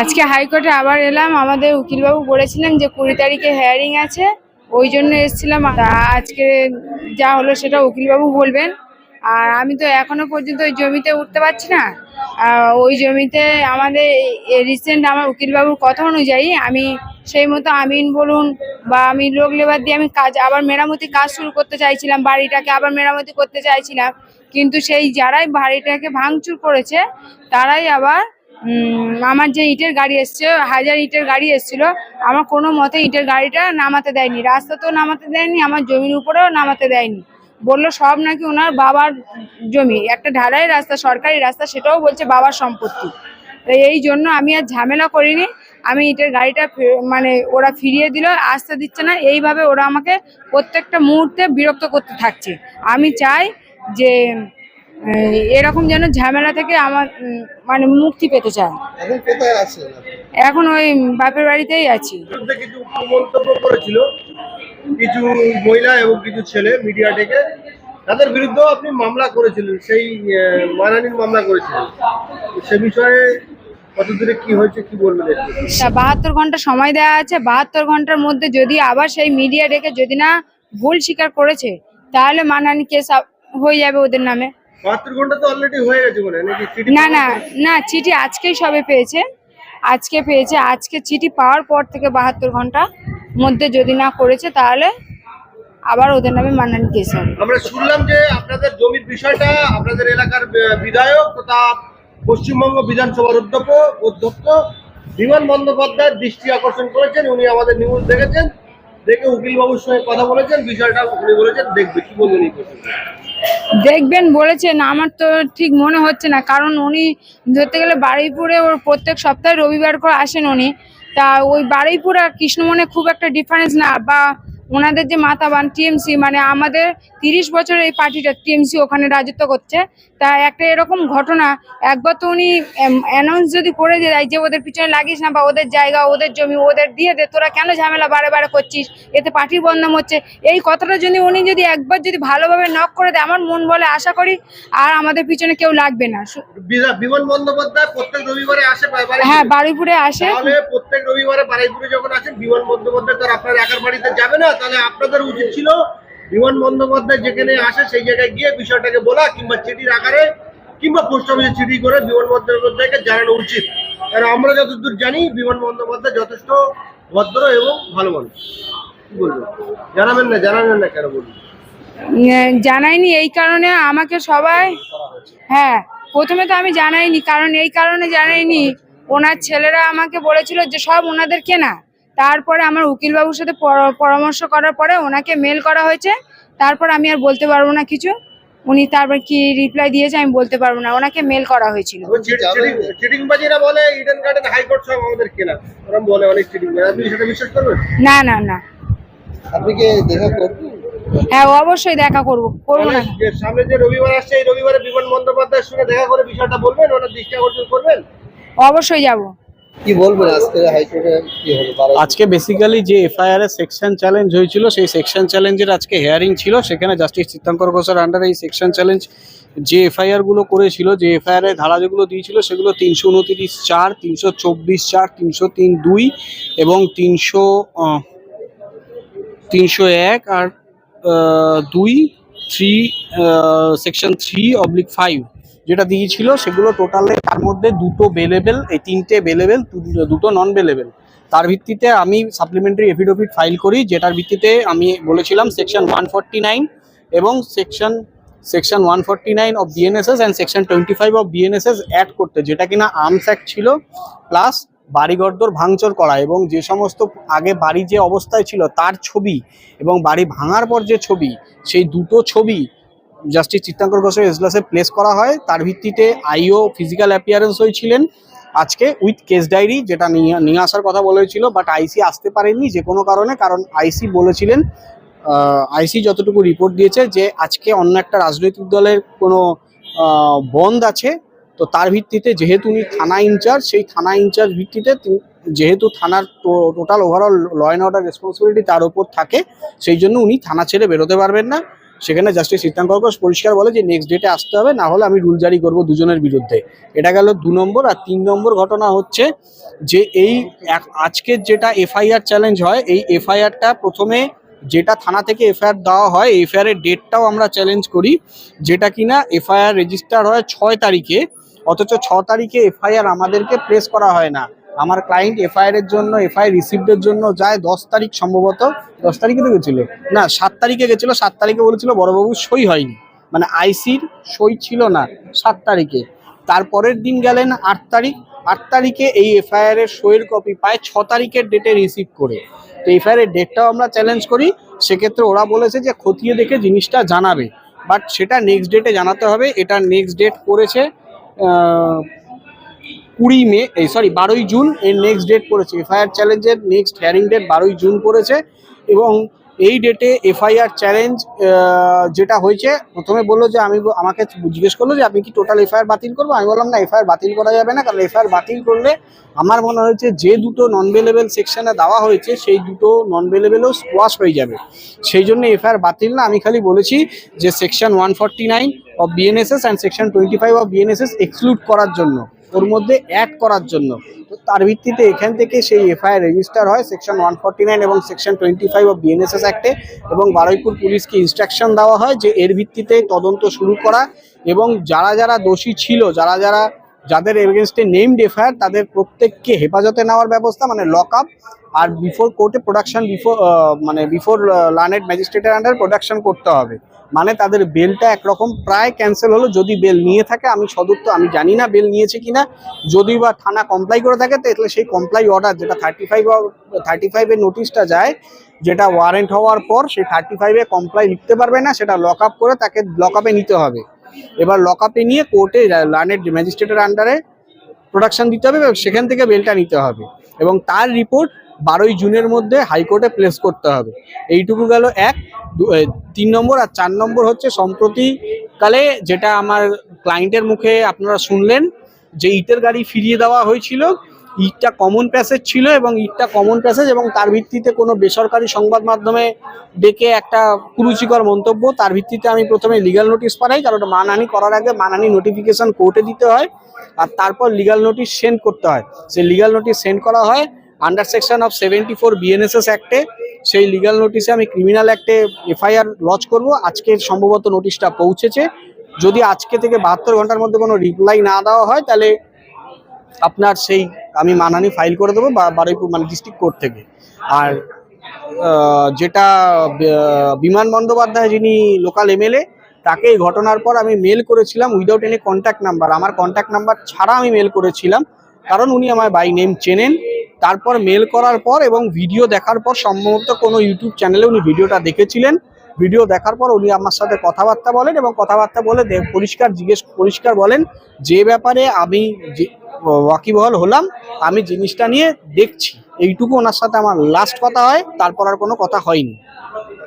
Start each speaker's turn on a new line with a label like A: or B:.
A: আজকে হাইকোর্টে আবার এলাম। আমাদের উকিলবাবু বলেছিলেন যে কুড়ি তারিখে হেয়ারিং আছে। ওই জন্য এসেছিলাম। আজকে যা হলো সেটা উকিলবাবু বলবেন। আর আমি তো এখনও পর্যন্ত ওই জমিতে উঠতে পারছি না। ওই জমিতে আমাদের রিসেন্ট আমার উকিলবাবুর কথা অনুযায়ী আমি সেই মতো আমিন বলুন বা আমি লোক লেবার দিয়ে আমি কাজ, আবার মেরামতি কাজ শুরু করতে চাইছিলাম। বাড়িটাকে আবার মেরামতি করতে চাইছিলাম। কিন্তু সেই যারাই বাড়িটাকে ভাঙচুর করেছে, তারাই আবার আমার যে ইটের গাড়ি এসছে, হাজার ইটের গাড়ি এসছিল, আমার কোনো মতে ইটের গাড়িটা নামাতে দেয়নি। রাস্তা তো নামাতে দেয়নি, আমার জমির উপরেও নামাতে দেয়নি। বলল সব নাকি ওনার বাবার জমি, একটা ঢালাই রাস্তা, সরকারি রাস্তা, সেটাও বলছে বাবার সম্পত্তি। এই জন্য আমি আর ঝামেলা করিনি, আমি ইটের গাড়িটা মানে ওরা ফিরিয়ে দিল, আসতে দিচ্ছে না, এইভাবে ওরা আমাকে প্রত্যেকটা মুহূর্তে বিরক্ত করতে থাকছে। আমি চাই যে এরকম যেন ঝামেলা থেকে আমার মানে মুক্তি পেতে চায়।
B: এখন কোথায় আছেন? আপনি?
A: এখন ওই বাপের বাড়িতেই আছি।
C: কিছু মন্তব্য করেছিল কিছু মহিলা এবং কিছু ছেলে মিডিয়া থেকে তাদের বিরুদ্ধেও আপনি মামলা করেছিলেন সেই আহ, মানহানির মামলা করেছিলেন। সে বিষয়ে কত দূরে কি হয়েছে কি বলবেন
A: তা বাহাত্তর ঘণ্টা সময় দেওয়া আছে বাহাত্তর ঘণ্টার মধ্যে যদি আবার সেই মিডিয়া ডেকে যদি না ভুল স্বীকার করেছে তাহলে মানহানি কেস হয়ে যাবে ওদের নামে।
C: বাহাত্তর ঘণ্টা তো অলরেডি হয়ে গেছে মনে নাকি চিঠি
A: না না না চিঠি আজকেই সবে পেয়েছে। আজকে পেয়েছে আজকে চিঠি পাওয়ার পর থেকে বাহাত্তর ঘণ্টা মধ্যে যদি না করেছে তাহলে আবার ওদের নামে মানহানি কেস হবে।
C: আমরা শুনলাম যে আপনাদের জমির বিষয়টা আপনাদের এলাকার বিধায়ক তথা পশ্চিমবঙ্গ বিধানসভার অধ্যক্ষ অধ্যক্ষ বিমান বন্দ্যোপাধ্যায় দৃষ্টি আকর্ষণ করেছেন। উনি আমাদের নিউজ দেখেছেন। দেখে উকিলবাবুর সঙ্গে কথা বলেছেন, বিষয়টা উনি বলেছেন, দেখবে, কি বলবেন এই
A: দেখবেন বলেছেন, আমার তো ঠিক মনে হচ্ছে না, কারণ উনি ধরতে গেলে বারুইপুরে ওর প্রত্যেক সপ্তাহে রবিবার করে আসেন উনি। তা ওই বারুইপুর আর কৃষ্ণমনে খুব একটা ডিফারেন্স না, বা ওনাদের যে মাতাবান টিএমসি মানে আমাদের তিরিশ বছরের এই পার্টিটা টিএমসি ওখানে রাজত্ব করছে। তা একটা এরকম ঘটনা একবার তো উনি অ্যানাউন্স যদি করে দেয় যে ওদের পিছনে লাগিস না বা ওদের জায়গা ওদের জমি ওদের দিয়ে দে তোরা কেন ঝামেলা বারে বারে করছিস? এতে পার্টির বদনাম হচ্ছে। এই কথাটা যদি উনি যদি একবার যদি ভালোভাবে নক করে দেয় আমার মন বলে আশা করি আর আমাদের পিছনে কেউ লাগবে না।
C: বিমান বন্দ্যোপাধ্যায় প্রত্যেক রবিবারে আসে
A: হ্যাঁ বারুইপুরে আসে।
C: প্রত্যেক রবিবারে বাড়িপুরে যখন আসেন বিমান বন্দ্যোপাধ্যায় তো আর আপনার একার বাড়িতে যাবে না? তাহলে আপনাদের উচিত ছিল বিমান বন্দ্যোপাধ্যায় যেখানে আসে সেই জায়গায় গিয়ে বিষয়টাকে বলা কিংবা চিঠির আকারে কিংবা পোস্ট অফিসে চিঠি করে বিমান বন্দ্যোপাধ্যায়কে জানানো উচিত। কারণ আমরা যতদূর জানি, বিমান বন্দ্যোপাধ্যায় যথেষ্ট ভদ্র এবং ভালো মানুষ। কি বলব? জানাবেন না জানাবেন না কেন
A: জানাইনি, এই কারণে আমাকে সবাই হ্যাঁ প্রথমে তো আমি জানাইনি, কারণ এই কারণে জানাইনি। ওনার ছেলেরা আমাকে বলেছিল যে সব ওনাদের কেনা। তারপরে আমার উকিলবাবুর সাথে পরামর্শ করার পরে ওনাকে মেল করা হয়েছে। তারপর আমি আর বলতে পারব না কিছু। উনি তারপর কি রিপ্লাই দিয়েছে আমি বলতে পারব না। ওনাকে মেল করা হয়েছিল।
C: চিটিং বাজিরা বলে ইডেন গার্ডেন হাইকোর্ট সব আমাদের কেনা। ওরা বলে অনেক চিটিং আপনি সেটা বিশ্বাস করবেন?
A: না না না। হ্যাঁ অবশ্যই দেখা করব। করব না।
C: সামনে যে রবিবার আসছে এই রবিবারে বিমান বন্দ্যোপাধ্যায়ের সঙ্গে দেখা করে বিষয়টা বলবেন ওনার দৃষ্টি আকর্ষণ করবেন?
A: অবশ্যই যাব।
B: কি বলবেন আজকে হাইকোর্টে কি হলো
D: আজকে বেসিক্যালি যে এফআইআর এর সেকশন চ্যালেঞ্জ হয়েছিল, সেই সেকশন চ্যালেঞ্জের আজকে হিয়ারিং ছিল। সেখানে জাস্টিস চিত্তাঙ্কর ঘোষের আন্ডারে এই সেকশন চ্যালেঞ্জ যে এফআইআরগুলো করেছিল, যে এফআইআর এর ধারা যেগুলো দিয়েছিল, সেগুলো তিনশো উনত্রিশ চার, তিনশো চব্বিশ চার, তিনশো তিন দুই এবং তিনশো তিনশো এক আর দুই three section three oblique five যেটা দিয়েছিল সেগুলো টোটালে তার মধ্যে দুটো বেলেবেল এই তিনটে বেলেবেল দুটো নন বেলেবেল তার ভিত্তিতে আমি সাপ্লিমেন্টারি এফিডেভিট ফাইল করি, যেটার ভিত্তিতে আমি বলেছিলাম সেকশন ওয়ান এবং section section one forty nine of BNSS and section twenty five of BNSS add করতে, যেটা কিনা আর্মস অ্যাক্ট ছিল প্লাস বাড়িঘরদোর ভাঙচুর করা এবং যে সমস্ত আগে বাড়ি যে অবস্থায় ছিল তার ছবি এবং বাড়ি ভাঙার পর যে ছবি, সেই দুটো ছবি জাস্টিস চিত্তাঙ্কর ঘোষের এজলাসে প্লেস করা হয়। তার ভিত্তিতে আইও ফিজিক্যাল অ্যাপিয়ারেন্স হয়েছিলেন। আজকে উইথ কেস ডায়েরি যেটা নিয়ে নিয়ে আসার কথা বলেছিল বাট আইসি আসতে পারেনি যে কোনো কারণে, কারণ আইসি বলেছিলেন আইসি যতটুকু রিপোর্ট দিয়েছে যে আজকে অন্য একটা রাজনৈতিক দলের কোনো বন্ধ আছে। তো তার ভিত্তিতে যেহেতু উনি থানা ইনচার্জ সেই থানা ইনচার্জ ভিত্তিতে যেহেতু থানার total overall law and order responsibility তার উপর থাকে, সেই জন্য উনি থানা ছেড়ে বেরোতে পারবেন না। সেখানে জাস্টিস তীর্থাঙ্কর ঘোষ পরিষ্কার বলে যে নেক্সট ডেটে আসতে হবে, না হলে আমি রুল জারি করব দুজনের বিরুদ্ধে। এটা গেল দু নম্বর আর তিন নম্বর ঘটনা হচ্ছে যে এই আজকের যেটা এফআইআর চ্যালেঞ্জ হয়, এই এফআইআরটা প্রথমে যেটা থানা থেকে এফআইআর দেওয়া হয় এফআইআর এর ডেটটাও আমরা চ্যালেঞ্জ করি, যেটা কিনা এফআইআর রেজিস্টার হয় ছয় তারিখে, অথচ ছ তারিখে এফআইআর আমাদেরকে প্রেস করা হয় না। আমার ক্লায়েন্ট এফআইআর এর জন্য এফআইআর রিসিপ্টের জন্য যায় দশ তারিখ সম্ভবত। দশ তারিখে তো গেছিল। না, সাত তারিখে গেছিল, সাত তারিখে বলেছিল বড়বাবু সই হয়নি। মানে আইসির সই ছিল না সাত তারিখে। তারপরের দিন গেলেন আট তারিখ। আট তারিখে এই এফআইআর এর সইয়ের কপি পায় ছ তারিখের ডেটে রিসিভ করে। তো এফআইআর এর ডেটটাও আমরা চ্যালেঞ্জ করি। সেক্ষেত্রে ওরা বলেছে যে খতিয়ে দেখে জিনিসটা জানাবে। বাট সেটা নেক্সট ডেটে জানাতে হবে। এটা নেক্সট ডেট করেছে কুড়ি মে, এই সরি বারোই জুন এর নেক্সট ডেট পড়েছে। এফআইআর চ্যালেঞ্জের নেক্সট হিয়ারিং ডেট বারোই জুন পড়েছে এবং এই ডেটে এফআইআর চ্যালেঞ্জ যেটা হয়েছে, প্রথমে বলল যে আমি আমাকে জিজ্ঞেস করল যে আমি কি টোটাল এফআইআর বাতিল করব? আমি বললাম, না এফআইআর বাতিল করা যাবে না, কারণ এফআইআর বাতিল করলে আমার মনে হয়েছে যে দুটো নন বেলেবেল সেকশনে দেওয়া হয়েছে, সেই দুটো নন বেলেবেলও স্কোয়াশ হয়ে যাবে। সেই জন্য এফআইআর বাতিল না। আমি খালি বলেছি যে section one forty nine of BNSS and section twenty five of BNSS exclude করার জন্য। ওর মধ্যে অ্যাড করার জন্য। তো তার ভিত্তিতে এখান থেকে সেই এফআইআর রেজিস্টার হয় সেকশন ওয়ান এবং section twenty five of BNSS অ্যাক্টে এবং বারুইপুর পুলিশকে ইনস্ট্রাকশন দেওয়া হয় যে এর ভিত্তিতে তদন্ত শুরু করা এবং যারা যারা দোষী ছিল, যারা যারা যাদের এগেনস্টে নেমড এফআইআর তাদের প্রত্যেককে হেফাজতে নেওয়ার ব্যবস্থা মানে লক আপ আর বিফোর কোর্টে প্রোডাকশন বিফোর মানে বিফোর লার্নেড ম্যাজিস্ট্রেটের আন্ডার প্রোডাকশন করতে হবে। মানে তাদের বেলটা একরকম প্রায় ক্যান্সেল হলো। যদি বেল নিয়ে থাকে, আমি সদুত্ব আমি জানি না বেল নিয়েছে কিনা। যদি বা থানা কমপ্লাই করে থাকে তাহলে সেই কমপ্লাই অর্ডার যেটা থার্টি ফাইভ থার্টি ফাইভের নোটিশটা যায়, যেটা ওয়ারেন্ট হওয়ার পর, সেই থার্টি ফাইভে কমপ্লাই লিখতে পারবে না, সেটা লক আপ করে তাকে লক আপে নিতে হবে। এবার লক আপে নিয়ে কোর্টে লার্নেড ম্যাজিস্ট্রেটের আন্ডারে প্রোডাকশান দিতে হবে, এবং সেখান থেকে বেলটা নিতে হবে। এবং তার রিপোর্ট বারোই জুনের মধ্যে হাইকোর্টে প্লেস করতে হবে। এইটুকু গেল এক। তিন নম্বর আর চার নম্বর হচ্ছে সম্প্রতিকালে যেটা আমার ক্লায়েন্টের মুখে আপনারা শুনলেন, যে ইটের গাড়ি ফিরিয়ে দেওয়া হয়েছিল, ইটটা কমন প্যাসেজ ছিল এবং ইটটা কমন প্যাসেজ এবং তার ভিত্তিতে কোনো বেসরকারি সংবাদ মাধ্যমে ডেকে একটা কুরুচিকর মন্তব্য, তার ভিত্তিতে আমি প্রথমে লিগ্যাল নোটিশ পাঠাই, কারণ মানহানি করার আগে মানহানি নোটিফিকেশন কোর্টে দিতে হয়, আর তারপর লিগাল নোটিশ সেন্ড করতে হয়। সেই লিগাল নোটিশ সেন্ড করা হয় under section of seventy four BNSS অ্যাক্টে সেই লিগ্যাল নোটিশে আমি ক্রিমিনাল অ্যাক্টে এফআইআর লজ করব। আজকে সম্ভবত নোটিশটা পৌঁছেছে। যদি আজকে থেকে বাহাত্তর ঘণ্টার মধ্যে কোনো রিপ্লাই না দেওয়া হয়, তাহলে আপনার সেই আমি মানহানি ফাইল করে দেবো বা বারুইপুর মানে ডিস্ট্রিক্ট কোর্ট থেকে। আর যেটা বিমান বন্দ্যোপাধ্যায় যিনি লোকাল এমএলএ তাকে এই ঘটনার পর আমি মেল করেছিলাম উইদাউট এনি কন্ট্যাক্ট নাম্বার আমার কন্ট্যাক্ট নাম্বার ছাড়া আমি মেল করেছিলাম। কারণ উনি আমার বাই নেম চেনেন। তারপর মেল করার পর এবং ভিডিও দেখার পর সম্ভবত কোনো ইউটিউব চ্যানেলে উনি ভিডিওটা দেখেছিলেন। ভিডিও দেখার পর উনি আমার সাথে কথাবার্তা বলেন এবং কথাবার্তা বলে পরিষ্কার জিজ্ঞেস পরিষ্কার বলেন যে ব্যাপারে আমি যে- ওয়াকিবহল হলাম, আমি জিনিসটা নিয়ে দেখছি। এইটুকু ওনার সাথে আমার লাস্ট কথা হয়, তারপর আর কোনো কথা হয়নি।